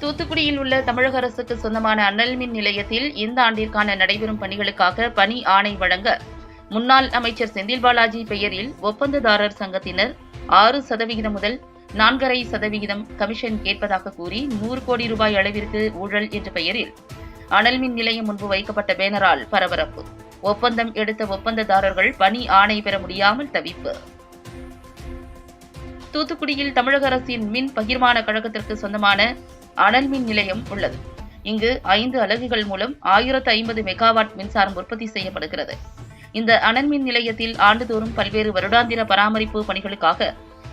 தூத்துக்குடியில் உள்ள தமிழக அரசுக்கு சொந்தமான அனல் மின் நிலையத்தில் இந்த ஆண்டிற்கான நடைபெறும் பணிகளுக்காக பணி ஆணை வழங்க முன்னாள் அமைச்சர் செந்தில் பாலாஜி பெயரில் ஒப்பந்ததாரர் சங்கத்தினர் ஆறு சதவிகிதம் முதல் நான்கரை சதவிகிதம் கமிஷன் கேட்பதாக கூறி நூறு கோடி ரூபாய் அளவிற்கு ஊழல் என்ற பெயரில் அனல் மின் நிலையம் முன்பு வைக்கப்பட்ட பேனரால் பரபரப்பு. ஒப்பந்தம் எடுத்த ஒப்பந்ததாரர்கள் பணி ஆணை பெற முடியாமல் தவிப்பு. தூத்துக்குடியில் தமிழக அரசின் மின் பகிர்மான கழகத்திற்கு சொந்தமான அனல் மின் நிலையம் உள்ளது. இங்கு ஐந்து அலகுகள் மூலம் ஆயிரத்து ஐம்பது மெகாவாட் மின்சாரம் உற்பத்தி செய்யப்படுகிறது. இந்த அனல் மின் நிலையத்தில் ஆண்டுதோறும் பல்வேறு வருடாந்திர பராமரிப்பு பணிகளுக்காக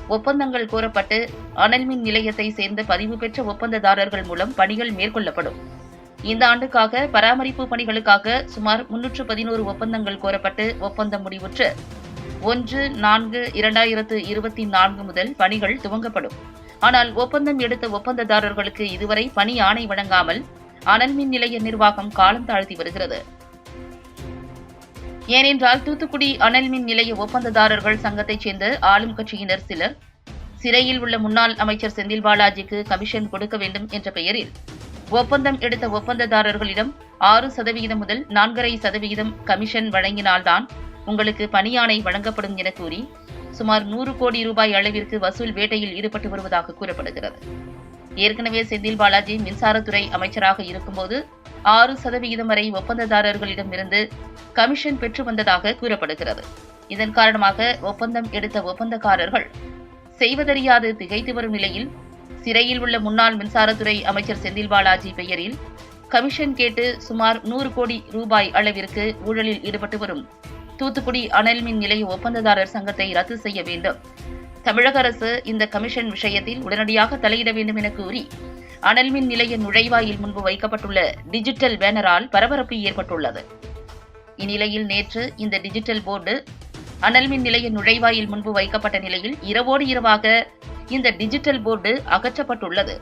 ஒப்பந்தங்கள் கோரப்பட்டு அனல் மின் நிலையத்தை சேர்ந்த பதிவு பெற்ற ஒப்பந்ததாரர்கள் மூலம் பணிகள் மேற்கொள்ளப்படும். இந்த ஆண்டுக்காக பராமரிப்பு பணிகளுக்காக சுமார் முன்னூற்று பதினோரு ஒப்பந்தங்கள் கோரப்பட்டு ஒப்பந்தம் முடிவுற்று ஒன்று நான்கு இரண்டாயிரத்து இருபத்தி நான்கு முதல் பணிகள் துவங்கப்படும். ஆனால் ஒப்பந்தம் எடுத்த ஒப்பந்ததாரர்களுக்கு இதுவரை பணி ஆணை வழங்காமல் அனல் மின் நிலைய நிர்வாகம் காலம் தாழ்த்தி வருகிறது. ஏனென்றால் தூத்துக்குடி அனல் மின் நிலைய ஒப்பந்ததாரர்கள் சங்கத்தைச் சேர்ந்த ஆளும் கட்சியினர் சிலர் சிறையில் உள்ள முன்னாள் அமைச்சர் செந்தில் பாலாஜிக்கு கமிஷன் கொடுக்க வேண்டும் என்ற பெயரில் ஒப்பந்தம் எடுத்த ஒப்பந்ததாரர்களிடம் ஆறு சதவிகிதம் முதல் நான்கரை சதவிகிதம் கமிஷன் வழங்கினால்தான் உங்களுக்கு பணியாணை வழங்கப்படும் என கூறி சுமார் நூறு கோடி ரூபாய் அளவிற்கு வசூல் வேட்டையில் ஈடுபட்டு வருவதாக கூறப்படுகிறது. ஏற்கனவே செந்தில் பாலாஜி மின்சாரத்துறை அமைச்சராக இருக்கும்போது ஆறு சதவிகிதம் வரை ஒப்பந்ததாரர்களிடமிருந்து கமிஷன் பெற்று வந்ததாக கூறப்படுகிறது. இதன் காரணமாக ஒப்பந்தம் எடுத்த ஒப்பந்தக்காரர்கள் செய்வதறியாது திகைத்து வரும் நிலையில் சிறையில் உள்ள முன்னாள் மின்சாரத்துறை அமைச்சர் செந்தில் பாலாஜி பெயரில் கமிஷன் கேட்டு சுமார் நூறு கோடி ரூபாய் அளவிற்கு ஊழலில் ஈடுபட்டு வரும் தூத்துக்குடி அனல் மின் நிலைய ஒப்பந்ததாரர் சங்கத்தை ரத்து செய்ய வேண்டும். தமிழக அரசு இந்த கமிஷன் விஷயத்தில் உடனடியாக தலையிட வேண்டும் என கூறி அனல் மின் நிலைய நுழைவாயில் முன்பு வைக்கப்பட்டுள்ள டிஜிட்டல் பேனரால் பரபரப்பு ஏற்பட்டுள்ளது. இந்நிலையில் நேற்று இந்த டிஜிட்டல் போர்டு அனல் மின் நிலைய நுழைவாயில் முன்பு வைக்கப்பட்ட நிலையில் இரவோடு இரவாக இந்த டிஜிட்டல் போர்டு அகற்றப்பட்டுள்ளது.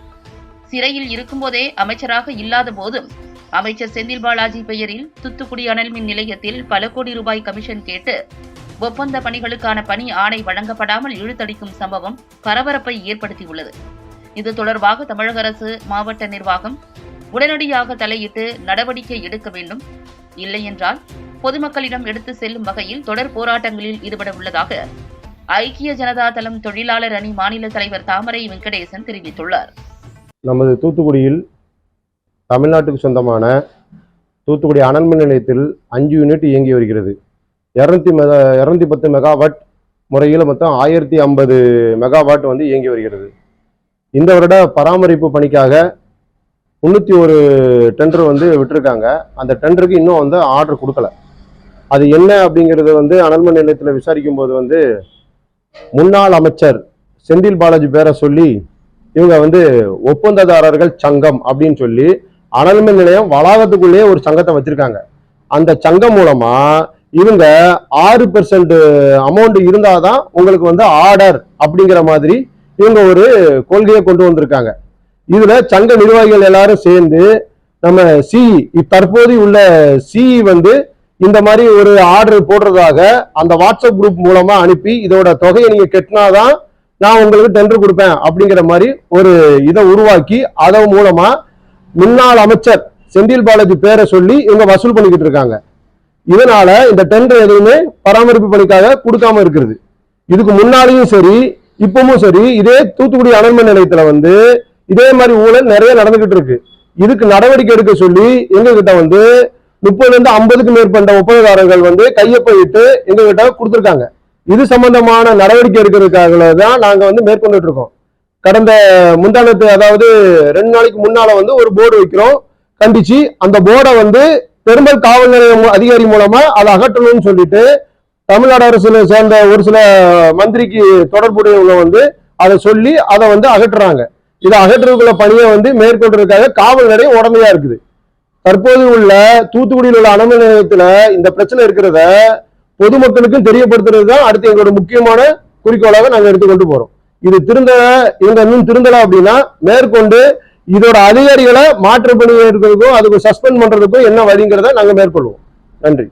சிறையில் இருக்கும்போதே அமைச்சராக இல்லாத போதும் அமைச்சர் செந்தில் பாலாஜி பெயரில் தூத்துக்குடி அனல் மின் நிலையத்தில் பல கோடி ரூபாய் கமிஷன் கேட்டு ஒப்பந்த பணிகளுக்கான பணி ஆணை வழங்கப்படாமல் இழுத்தடிக்கும் சம்பவம் பரபரப்பை ஏற்படுத்தியுள்ளது. இது தொடர்பாக தமிழக அரசு மாவட்ட நிர்வாகம் உடனடியாக தலையிட்டு நடவடிக்கை எடுக்க வேண்டும். இல்லையென்றால் பொதுமக்களிடம் எடுத்து செல்லும் வகையில் தொடர் போராட்டங்களில் ஈடுபட உள்ளதாக ஐக்கிய ஜனதா தளம் தொழிலாளர் அணி மாநில தலைவர் தாமரை வெங்கடேசன் தெரிவித்துள்ளார். நமது தூத்துக்குடியில் தமிழ்நாட்டுக்கு சொந்தமான தூத்துக்குடி அனல் மின் நிலையத்தில் அஞ்சு யூனிட் இயங்கி வருகிறது. இரநூத்தி மெகா இரநூத்தி பத்து மெகாவாட் முறையில் மொத்தம் ஆயிரத்தி ஐம்பது மெகாவாட் வந்து இயங்கி வருகிறது. இந்த வருட பராமரிப்பு பணிக்காக முந்நூற்றி ஒரு டெண்டர் வந்து விட்டுருக்காங்க. அந்த டெண்டருக்கு இன்னும் வந்து ஆர்டர் கொடுக்கல. அது என்ன அப்படிங்கிறது வந்து அனல்மன் நிலையத்தில் விசாரிக்கும் போது வந்து முன்னாள் அமைச்சர் செந்தில் பாலாஜி பேரை சொல்லி இவங்க வந்து ஒப்பந்ததாரர்கள் சங்கம் அப்படின்னு சொல்லி அனல்மின் நிலையம் வளாகத்துக்குள்ளேயே ஒரு சங்கத்தை வச்சிருக்காங்க. அந்த சங்கம் மூலமா இவங்க ஆறு பெர்சன்ட் அமௌண்ட் இருந்தாதான் உங்களுக்கு வந்து ஆர்டர் அப்படிங்கிற மாதிரி இவங்க ஒரு கொள்கையை கொண்டு வந்திருக்காங்க. இதுல சங்க நிர்வாகிகள் எல்லாரும் சேர்ந்து நம்ம சிஇ தற்போது உள்ள சிஇ வந்து இந்த மாதிரி ஒரு ஆர்டர் போடுறதாக அந்த வாட்ஸ்அப் குரூப் மூலமா அனுப்பி இதோட தொகையை நீங்க கெட்டினாதான் நான் உங்களுக்கு டெண்டர் கொடுப்பேன் அப்படிங்கிற மாதிரி ஒரு இதை உருவாக்கி அதன் மூலமா முன்னாள் அமைச்சர் செந்தில் பாலாஜி பேரை சொல்லி இவங்க வசூல் பண்ணிக்கிட்டு இருக்காங்க. இதனால இந்த டெண்டர் எதுவுமே பராமரிப்பு பணிக்காக கொடுக்காம இருக்கிறது. இதுக்கு முன்னாலையும் சரி இப்பவும் சரி இதே தூத்துக்குடி அனல்மின் நிலையத்துல வந்து இதே மாதிரி ஊழல் நிறைய நடந்துகிட்டு இருக்கு. இதுக்கு நடவடிக்கை எடுக்க சொல்லி எங்க கிட்ட வந்து முப்பதுல இருந்து ஐம்பதுக்கு மேற்பட்ட ஒப்பந்ததாரர்கள் வந்து கையொப்பமிட்டு எங்க கிட்ட கொடுத்துருக்காங்க. இது சம்பந்தமான நடவடிக்கை எடுக்கிறதுக்காக தான் நாங்க வந்து மேற்கொண்டுட்டு இருக்கோம். கடந்த முந்தானத்து அதாவது ரெண்டு நாளைக்கு முன்னால வந்து ஒரு போர்டு வைக்கிறோம். கண்டிச்சு அந்த போர்டை வந்து பெரும்பல் காவல் நிலைய அதிகாரி மூலமா அதை அகற்றணும்னு சொல்லிட்டு தமிழ்நாடு அரசுல சேர்ந்த ஒரு சில மந்திரிக்கு தொடர்புடையவங்க வந்து அதை சொல்லி அதை வந்து அகற்றுறாங்க. இதை அகற்றுறதுக்குள்ள பணியை வந்து மேற்கொண்டிருக்காக காவல் நிலையம் உடமையா இருக்குது. தற்போது உள்ள தூத்துக்குடியில் உள்ள அணுமின் நிலையத்துல இந்த பிரச்சனை இருக்கிறத பொதுமக்களுக்கும் தெரியப்படுத்துறது தான் அடுத்து எங்களோட முக்கியமான குறிக்கோளாக நாங்கள் எடுத்துக்கொண்டு போறோம். இது திருந்த இவங்க இன்னும் திருந்தல அப்படின்னா மேற்கொண்டு இதோட அதிகாரிகளை மாற்று பணி அதுக்கு சஸ்பெண்ட் பண்றதுக்கும் என்ன வழிங்கிறத நாங்க மேற்கொள்வோம். நன்றி.